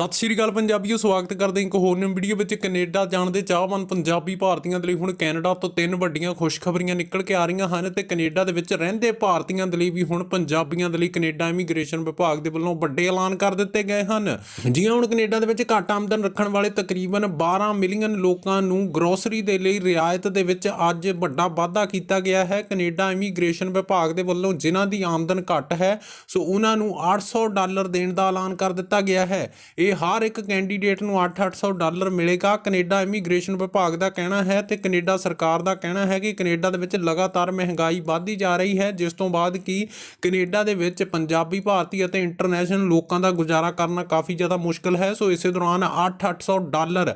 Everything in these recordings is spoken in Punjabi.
ਸਤਿ ਸ਼੍ਰੀ ਅਕਾਲ ਪੰਜਾਬੀਓ, ਸਵਾਗਤ ਕਰਦੇ ਹਾਂ ਇੱਕ ਹੋਰ ਨਵੀਂ ਵੀਡੀਓ ਵਿੱਚ ਕੈਨੇਡਾ ਜਾਣ ਦੇ ਚਾਹਵਾਨ ਪੰਜਾਬੀ ਭਾਰਤੀਆਂ ਦੇ ਲਈ ਹੁਣ ਕੈਨੇਡਾ ਤੋਂ ਤਿੰਨ ਵੱਡੀਆਂ ਖੁਸ਼ਖਬਰੀਆਂ ਨਿਕਲ ਕੇ ਆ ਰਹੀਆਂ ਹਨ ਤੇ ਕੈਨੇਡਾ ਦੇ ਵਿੱਚ ਰਹਿੰਦੇ ਭਾਰਤੀਆਂ ਦੇ ਲਈ ਵੀ ਹੁਣ ਪੰਜਾਬੀਆਂ ਦੇ ਲਈ ਕੈਨੇਡਾ ਇਮੀਗ੍ਰੇਸ਼ਨ ਵਿਭਾਗ ਦੇ ਵੱਲੋਂ ਵੱਡੇ ਐਲਾਨ ਕਰ ਦਿੱਤੇ ਗਏ ਹਨ। ਜਿਵੇਂ ਹੁਣ ਕੈਨੇਡਾ ਦੇ ਵਿੱਚ ਘੱਟ ਆਮਦਨ ਰੱਖਣ ਵਾਲੇ ਤਕਰੀਬਨ 12 ਮਿਲੀਅਨ ਲੋਕਾਂ ਨੂੰ ਗਰੋਸਰੀ ਦੇ ਲਈ ਰਿਆਇਤ ਦੇ ਵਿੱਚ ਅੱਜ ਵੱਡਾ ਵਾਅਦਾ ਕੀਤਾ ਗਿਆ ਹੈ। ਕੈਨੇਡਾ ਇਮੀਗ੍ਰੇਸ਼ਨ ਵਿਭਾਗ ਦੇ ਵੱਲੋਂ ਜਿਨ੍ਹਾਂ ਦੀ ਆਮਦਨ ਘੱਟ ਹੈ, ਸੋ ਉਹਨਾਂ ਨੂੰ 800 ਡਾਲਰ ਦੇਣ ਦਾ ਐਲਾਨ ਕਰ ਦਿੱਤਾ ਗਿਆ ਹੈ। ਇਹ ਹਰ ਇੱਕ ਕੈਂਡੀਡੇਟ ਨੂੰ 8-800 ਡਾਲਰ ਮਿਲੇਗਾ। ਕੈਨੇਡਾ ਇਮੀਗ੍ਰੇਸ਼ਨ ਵਿਭਾਗ ਦਾ ਕਹਿਣਾ ਹੈ ਤੇ ਕੈਨੇਡਾ ਸਰਕਾਰ ਦਾ ਕਹਿਣਾ ਹੈ ਕਿ ਕੈਨੇਡਾ ਦੇ ਵਿੱਚ ਲਗਾਤਾਰ ਮਹਿੰਗਾਈ ਵਧਦੀ ਜਾ ਰਹੀ ਹੈ, ਜਿਸ ਤੋਂ ਬਾਅਦ ਕਿ ਕੈਨੇਡਾ ਦੇ ਵਿੱਚ ਪੰਜਾਬੀ, ਭਾਰਤੀ ਅਤੇ ਇੰਟਰਨੈਸ਼ਨਲ ਲੋਕਾਂ ਦਾ ਗੁਜ਼ਾਰਾ ਕਰਨਾ ਕਾਫੀ ਜ਼ਿਆਦਾ ਮੁਸ਼ਕਲ ਹੈ। ਸੋ ਇਸੇ ਦੌਰਾਨ 8-800 ਡਾਲਰ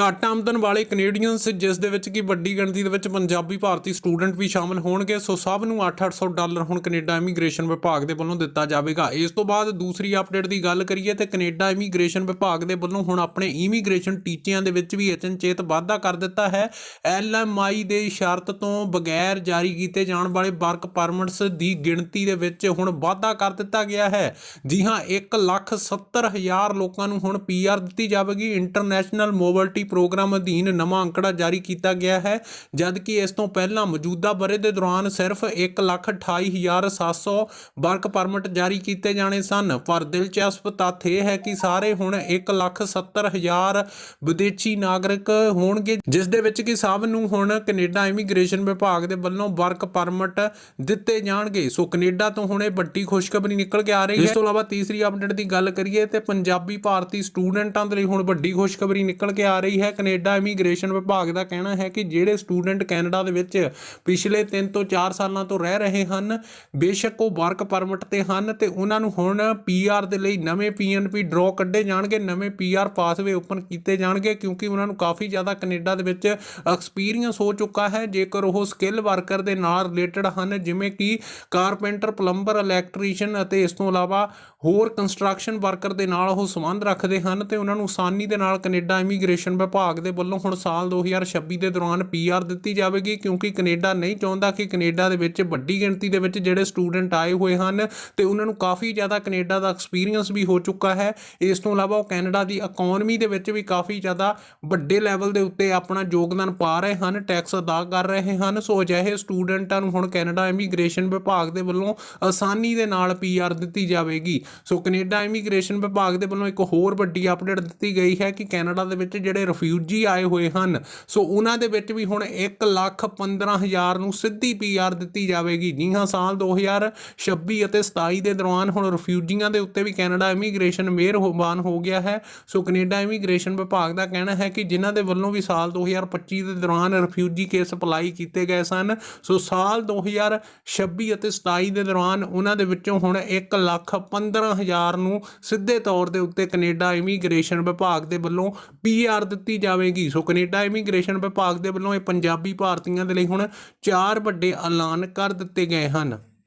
ਘੱਟ ਆਮਦਨ ਵਾਲੇ ਕੈਨੇਡੀਅਨਸ ਜਿਸ ਦੇ ਵਿੱਚ ਕਿ ਵੱਡੀ ਗਿਣਤੀ ਦੇ ਵਿੱਚ ਪੰਜਾਬੀ ਭਾਰਤੀ ਸਟੂਡੈਂਟ ਵੀ ਸ਼ਾਮਲ ਹੋਣਗੇ, ਸੋ ਸਭ ਨੂੰ 8-800 ਡਾਲਰ ਹੁਣ ਕੈਨੇਡਾ ਇਮੀਗ੍ਰੇਸ਼ਨ ਵਿਭਾਗ ਦੇ ਵੱਲੋਂ ਦਿੱਤਾ ਜਾਵੇਗਾ। ਇਸ ਤੋਂ ਬਾਅਦ ਦੂਸਰੀ ਅਪਡੇਟ ਦੀ ਗੱਲ ਕਰੀਏ ਤੇ ਕੈਨੇਡਾ ਇਮੀਗ੍ਰੇਸ਼ਨ ਵਿਭਾਗ ਦੇ ਵੱਲੋਂ ਹੁਣ ਆਪਣੇ ਇਮੀਗ੍ਰੇਸ਼ਨ ਟੀਚਿਆਂ ਦੇ ਵਿੱਚ ਵੀ ਅਚਨਚੇਤ ਵਾਧਾ ਕਰ ਦਿੱਤਾ ਹੈ। ਐਲਐਮਆਈ ਦੇ ਸ਼ਰਤ ਤੋਂ ਬਗੈਰ ਜਾਰੀ ਕੀਤੇ ਜਾਣ ਵਾਲੇ ਵਰਕ ਪਰਮਿਟਸ ਦੀ ਗਿਣਤੀ ਦੇ ਵਿੱਚ ਹੁਣ ਵਾਧਾ ਕਰ ਦਿੱਤਾ ਗਿਆ ਹੈ। ਜੀ ਹਾਂ 1 ਲੱਖ 70 ਹਜ਼ਾਰ ਲੋਕਾਂ ਨੂੰ ਹੁਣ ਪੀਆਰ ਦਿੱਤੀ ਜਾਵੇਗੀ। ਇੰਟਰਨੈਸ਼ਨਲ ਮੋਬਿਲਿਟੀ ਪ੍ਰੋਗਰਾਮ ਅਧੀਨ ਨਵਾਂ ਅੰਕੜਾ ਜਾਰੀ ਕੀਤਾ ਗਿਆ ਹੈ, ਜਦਕਿ ਇਸ ਤੋਂ ਪਹਿਲਾਂ ਮੌਜੂਦਾ ਬਰੇ ਦੇ ਦੌਰਾਨ ਸਿਰਫ 128700 ਵਰਕ ਪਰਮਿਟ ਜਾਰੀ ਕੀਤੇ ਜਾਣੇ ਸਨ। ਪਰ ਦਿਲਚਸਪ ਤੱਥ ਇਹ ਹੈ ਕਿ ਸਾਰੇ ਹੁਣ 170000 ਵਿਦੇਸ਼ੀ ਨਾਗਰਿਕ ਹੋਣਗੇ, ਜਿਸ ਦੇ ਵਿੱਚ ਕਿ ਸਭ ਨੂੰ ਹੁਣ ਕੈਨੇਡਾ ਇਮੀਗ੍ਰੇਸ਼ਨ ਵਿਭਾਗ ਦੇ ਵੱਲੋਂ ਵਰਕ ਪਰਮਿਟ ਦਿੱਤੇ ਜਾਣਗੇ। ਸੋ ਕੈਨੇਡਾ ਤੋਂ ਹੁਣ ਇਹ ਵੱਡੀ ਖੁਸ਼ਖਬਰੀ ਨਿਕਲ ਕੇ ਆ ਰਹੀ ਹੈ। ਇਸ ਤੋਂ ਇਲਾਵਾ ਤੀਸਰੀ ਅਪਡੇਟ ਦੀ ਗੱਲ ਕਰੀਏ ਤੇ ਪੰਜਾਬੀ ਭਾਰਤੀ ਸਟੂਡੈਂਟਾਂ ਦੇ ਲਈ ਹੁਣ ਵੱਡੀ ਖੁਸ਼ਖਬਰੀ ਨਿਕਲ ਕੇ ਆ ਰਹੀ ਹੈ, ਕੈਨੇਡਾ ਇਮੀਗ੍ਰੇਸ਼ਨ ਵਿਭਾਗ ਦਾ ਕਹਿਣਾ ਹੈ ਕਿ ਜਿਹੜੇ ਸਟੂਡੈਂਟ ਕੈਨੇਡਾ ਦੇ ਵਿੱਚ ਪਿਛਲੇ 3 ਤੋਂ 4 ਸਾਲਾਂ ਤੋਂ ਰਹਿ ਰਹੇ ਹਨ, ਬੇਸ਼ੱਕ ਉਹ ਵਰਕ ਪਰਮਿਟ ਤੇ ਹਨ ਤੇ ਉਹਨਾਂ ਨੂੰ ਹੁਣ ਪੀਆਰ ਦੇ ਲਈ ਨਵੇਂ ਪੀਐਨਪੀ ਡਰਾ ਕੱਢੇ ਜਾਣਗੇ, ਨਵੇਂ ਪੀਆਰ ਪਾਸਵੇ ਓਪਨ ਕੀਤੇ ਜਾਣਗੇ ਕਿਉਂਕਿ ਉਹਨਾਂ ਨੂੰ ਕਾਫੀ ਜ਼ਿਆਦਾ ਕੈਨੇਡਾ ਦੇ ਵਿੱਚ ਐਕਸਪੀਰੀਅੰਸ ਹੋ ਚੁੱਕਾ ਹੈ, ਜੇਕਰ ਉਹ ਸਕਿੱਲ ਵਰਕਰ ਦੇ ਨਾਲ ਰਿਲੇਟਡ ਹਨ, ਜਿਵੇਂ ਕਿ ਕਾਰਪੈਂਟਰ, ਪਲੰਬਰ, ਇਲੈਕਟ੍ਰੀਸ਼ੀਅਨ ਅਤੇ ਇਸ ਤੋਂ ਇਲਾਵਾ ਹੋਰ ਕੰਸਟਰਕਸ਼ਨ ਵਰਕਰ ਦੇ ਨਾਲ ਉਹ ਸੰਬੰਧ ਰੱਖਦੇ ਹਨ ਤੇ ਉਹਨਾਂ ਨੂੰ ਆਸਾਨੀ ਦੇ ਨਾਲ ਕੈਨੇਡਾ ਇਮੀਗ੍ਰੇਸ਼ਨ ਵਿਭਾਗ ਦੇ ਵੱਲੋਂ ਹੁਣ ਸਾਲ 2026 ਦੇ ਦੌਰਾਨ ਪੀਆਰ ਦਿੱਤੀ ਜਾਵੇਗੀ, ਕਿਉਂਕਿ ਕੈਨੇਡਾ ਨਹੀਂ ਚਾਹੁੰਦਾ ਕਿ ਕੈਨੇਡਾ ਦੇ ਵਿੱਚ ਵੱਡੀ ਗਿਣਤੀ ਦੇ ਵਿੱਚ ਜਿਹੜੇ ਸਟੂਡੈਂਟ ਆਏ ਹੋਏ ਹਨ ਤੇ ਉਹਨਾਂ ਨੂੰ ਕਾਫੀ ਜ਼ਿਆਦਾ ਕੈਨੇਡਾ ਦਾ ਐਕਸਪੀਰੀਅੰਸ ਵੀ ਹੋ ਚੁੱਕਾ ਹੈ। ਇਸ ਤੋਂ ਇਲਾਵਾ ਉਹ ਕੈਨੇਡਾ ਦੀ ਇਕਨੋਮੀ ਦੇ ਵਿੱਚ ਵੀ ਕਾਫੀ ਜ਼ਿਆਦਾ ਵੱਡੇ ਲੈਵਲ ਦੇ ਉੱਤੇ ਆਪਣਾ ਯੋਗਦਾਨ ਪਾ ਰਹੇ ਹਨ ਟੈਕਸ ਅਦਾ ਕਰ ਰਹੇ ਹਨ। ਸੋ ਅਜਿਹੇ ਸਟੂਡੈਂਟਾਂ ਨੂੰ ਹੁਣ ਕੈਨੇਡਾ ਇਮੀਗ੍ਰੇਸ਼ਨ ਵਿਭਾਗ ਦੇ ਵੱਲੋਂ ਆਸਾਨੀ ਦੇ ਨਾਲ ਪੀਆਰ ਦਿੱਤੀ ਜਾਵੇਗੀ। ਸੋ ਕੈਨੇਡਾ ਇਮੀਗ੍ਰੇਸ਼ਨ ਵਿਭਾਗ ਦੇ ਵੱਲੋਂ ਇੱਕ ਹੋਰ ਵੱਡੀ ਅਪਡੇਟ ਦਿੱਤੀ ਗਈ ਹੈ ਕਿ ਕੈਨੇਡਾ ਦੇ ਵਿੱਚ ਜਿਹੜੇ ਰਿਫਿਊਜੀ ਆਏ ਹੋਏ ਹਨ। ਸੋ ਉਹਨਾਂ ਦੇ ਵਿੱਚ ਵੀ ਹੁਣ 1 ਲੱਖ 15 ਹਜ਼ਾਰ ਨੂੰ ਸਿੱਧੀ ਪੀਆਰ ਦਿੱਤੀ ਜਾਵੇਗੀ। ਜੀ ਹਾਂ, ਸਾਲ 2026 ਅਤੇ 27 ਦੇ ਦੌਰਾਨ ਹੁਣ ਰਿਫਿਊਜੀਆਂ ਦੇ ਉੱਤੇ ਵੀ ਕੈਨੇਡਾ ਇਮੀਗ੍ਰੇਸ਼ਨ ਮਿਹਰਬਾਨ ਹੋ ਗਿਆ ਹੈ। ਸੋ ਕੈਨੇਡਾ ਇਮੀਗ੍ਰੇਸ਼ਨ ਵਿਭਾਗ ਦਾ ਕਹਿਣਾ ਹੈ ਕਿ ਜਿਨ੍ਹਾਂ ਦੇ ਵੱਲੋਂ ਵੀ ਸਾਲ 2025 ਦੇ ਦੌਰਾਨ ਰਿਫਿਊਜੀ ਕੇਸ ਅਪਲਾਈ ਕੀਤੇ ਗਏ ਸਨ, ਸੋ ਸਾਲ 2026 ਅਤੇ 27 ਦੇ ਦੌਰਾਨ ਉਹਨਾਂ ਦੇ ਵਿੱਚੋਂ ਹੁਣ 1 ਲੱਖ 15 ਹਜ਼ਾਰ ਨੂੰ ਸਿੱਧੇ ਤੌਰ ਦੇ ਉੱਤੇ ਕੈਨੇਡਾ ਇਮੀਗ੍ਰੇਸ਼ਨ ਵਿਭਾਗ ਦੇ ਵੱਲੋਂ ਪੀਆਰ ਦਿੱਤੀ ਜਾਵੇਗੀ। ਸੋ ਕੈਨੇਡਾ ਇਮੀਗ੍ਰੇਸ਼ਨ ਵਿਭਾਗ ਦੇ ਵੱਲੋਂ ਇਹ ਪੰਜਾਬੀ ਭਾਰਤੀਆਂ ਦੇ ਲਈ ਹੁਣ ਚਾਰ ਵੱਡੇ ਐਲਾਨ ਕਰ ਦਿੱਤੇ ਗਏ ਹਨ।